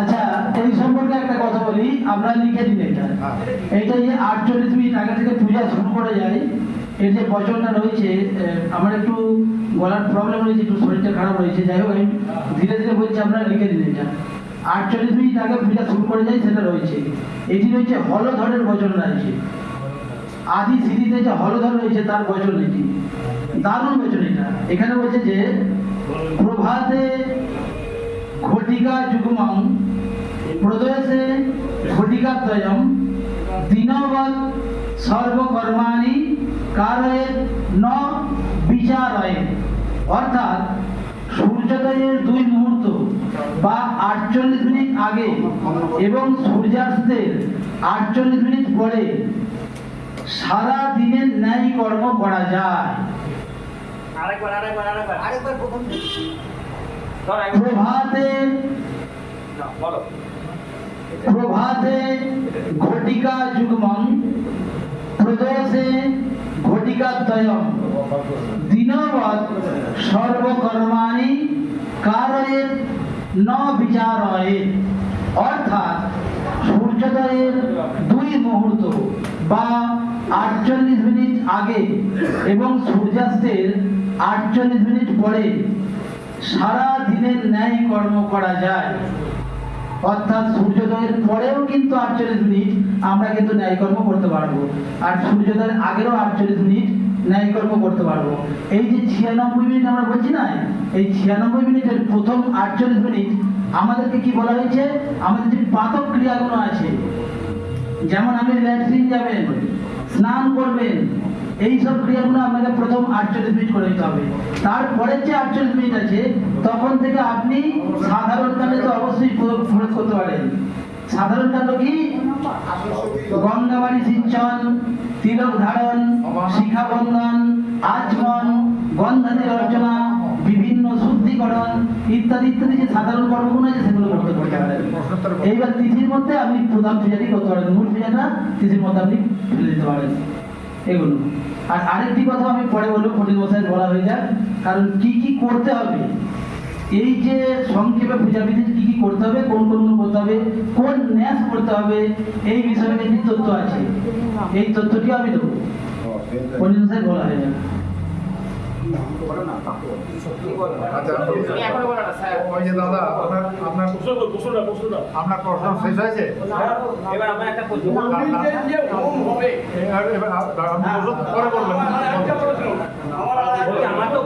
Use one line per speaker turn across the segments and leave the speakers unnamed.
আচ্ছা এই সম্পর্কে একটা কথা বলি আমরা লিখে দিন এটা।
হ্যাঁ।
এইটা যে আটচল্লিশ মিনিট আগে থেকে পূজা শুরু করে যায় এর যে বচনটা রয়েছে আমার একটু গলার প্রবলেম রয়েছে একটু শরীরটা খারাপ রয়েছে যাই হোক আমি ধীরে ধীরে বলছি আপনারা লিখে দিন এটা। আটচল্লিশ মিনিট আগে পূজা শুরু করে যায় সেটা রয়েছে। এটি রয়েছে হলধরের বচন রয়েছে। আদি সিরিজে যে হলধর রয়েছে তার বচন এটি। দারুণ বচন এটা। এখানে বলছে যে প্রভাতে ঘটিকা যুগ্মং প্রদোষে ঘটিকা ত্রয়ম দিনবৎ সর্বকর্মাণি কারয়ের ন বিচারয়ে। অর্থাৎ সূর্যোদয়ের দুই মুহূর্ত বা আটচল্লিশ মিনিট আগে এবং সূর্যাস্তের আটচল্লিশ মিনিট পরে সারা দিনের ন্যায় কর্ম করা যায়।
আরেকবার আরেকবার আরেকবার।
আরেকবার প্রথম
প্রভাতে প্রভাতে ঘটিকা যুগ্মং প্রদোষে ঘটিকা দ্বয়ম দিনবৎ সর্বকর্মাণি কারয়ের ন বিচারয়ে। অর্থাৎ সূর্যোদয়ের দুই মুহূর্ত বা আটচল্লিশ মিনিট আগে এবং সূর্যাস্তের আটচল্লিশ মিনিট পরে সারা দিনের ন্যায় কর্ম করা যায়। অর্থাৎ সূর্যোদয়ের পরেও কিন্তু আটচল্লিশ মিনিট আমরা কিন্তু ন্যায়কর্ম করতে পারব। আর সূর্যোদয়ের আগেরও আটচল্লিশ মিনিট ন্যায়কর্ম করতে পারব। এই যে ছিয়ানব্বই মিনিট আমরা বলছি না, এই ছিয়ানব্বই মিনিটের প্রথম আটচল্লিশ মিনিট আমাদেরকে কি বলা হয়েছে? আমাদের যে পাতক ক্রিয়াগুলো আছে, যেমন আপনি ল্যাট্রিন যাবেন, স্নান করবেন এই সব ক্রিয়াগুলো আপনাকে প্রথম আটচল্লিশ মিনিট করে দিতে হবে। তারপরের যে আটচল্লিশ মিনিট আছে, তখন থেকে আপনি সাধারণ কাণ্ডে তো অবশ্যই প্রয়োগ করতে পারেন। সাধারণ কাণ্ড কি? গঙ্গাবাড়ি সিঞ্চন, তিলক ধারণ, শিখা বন্ধন আচমন গন্ধাদি অর্চনা বিভিন্ন শুদ্ধিকরণ ইত্যাদি ইত্যাদি যে সাধারণ কর্মগুলো আছে, সেগুলো করতে করতে পারেন এইবার তিথির মধ্যে আপনি প্রধান পূজাটি করতে পারেন মূল পূজাটা তিথির মধ্যে আপনি ফেলে দিতে পারেন। এগুলো। আর আরেকটি কথা আমি পরে বলব ফটিক মশাই বলা হয়ে যাক। কারণ কি কি করতে হবে? এই যে সংক্ষেপে পূজাবিধির কি কি করতে হবে কোন কোন করতে হবে কোন ন্যাস করতে হবে এই বিষয়ে কিন্তু তথ্য আছে। এই তথ্যটি আমি দেবো। ফটিক মশাই বলা হয়ে যাক
আচ্ছা
তুমি এখনও বলো না স্যার
প্রশ্ন
একটা প্রশ্ন
এবার আপনি বলুন, পরে বলবেন
আমার তো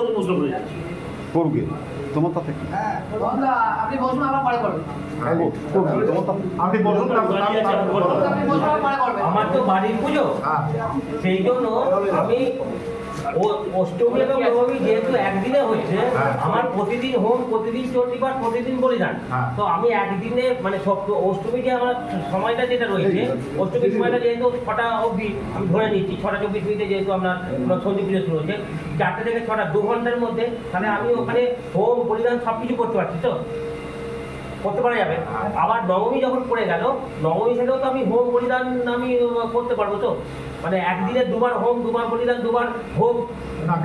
দুটো প্রশ্ন করুন। প্রশ্ন
তোমার তাতে কি?
আপনি বসুন আমরা পরে করবেন
করবে
আপনি বলুন।
আমার
তো বাড়ির পুজো।
হ্যাঁ।
সেই জন্য আমি ও- অষ্টমী নবমী যেহেতু একদিনে হচ্ছে
হ্যাঁ।
আমার প্রতিদিন হোম প্রতিদিন চণ্ডীপাঠ প্রতিদিন বলিদান
হ্যাঁ।
তো আমি একদিনে মানে সপ্ত অষ্টমী যে আমার সময়টা যেটা রয়েছে অষ্টমীর সময়টা যেহেতু ছটা অবধি আমি ধরে নিচ্ছি ছটা চব্বিশ মিনিটে যেহেতু আপনার সন্ধি পুজো শুরু হচ্ছে চারটে থেকে ছটা দু ঘণ্টার মধ্যে তাহলে আমি ওখানে হোম বলিদান সব কিছু করতে পারছি তো করতে পারা যাবে। আবার নবমী যখন পড়ে গেল, নবমী থেকেও তো আমি হোম বলিদান আমি করতে পারব তো? মানে একদিনে দুবার হোম, দুবার বলিদান, দুবার হোম
না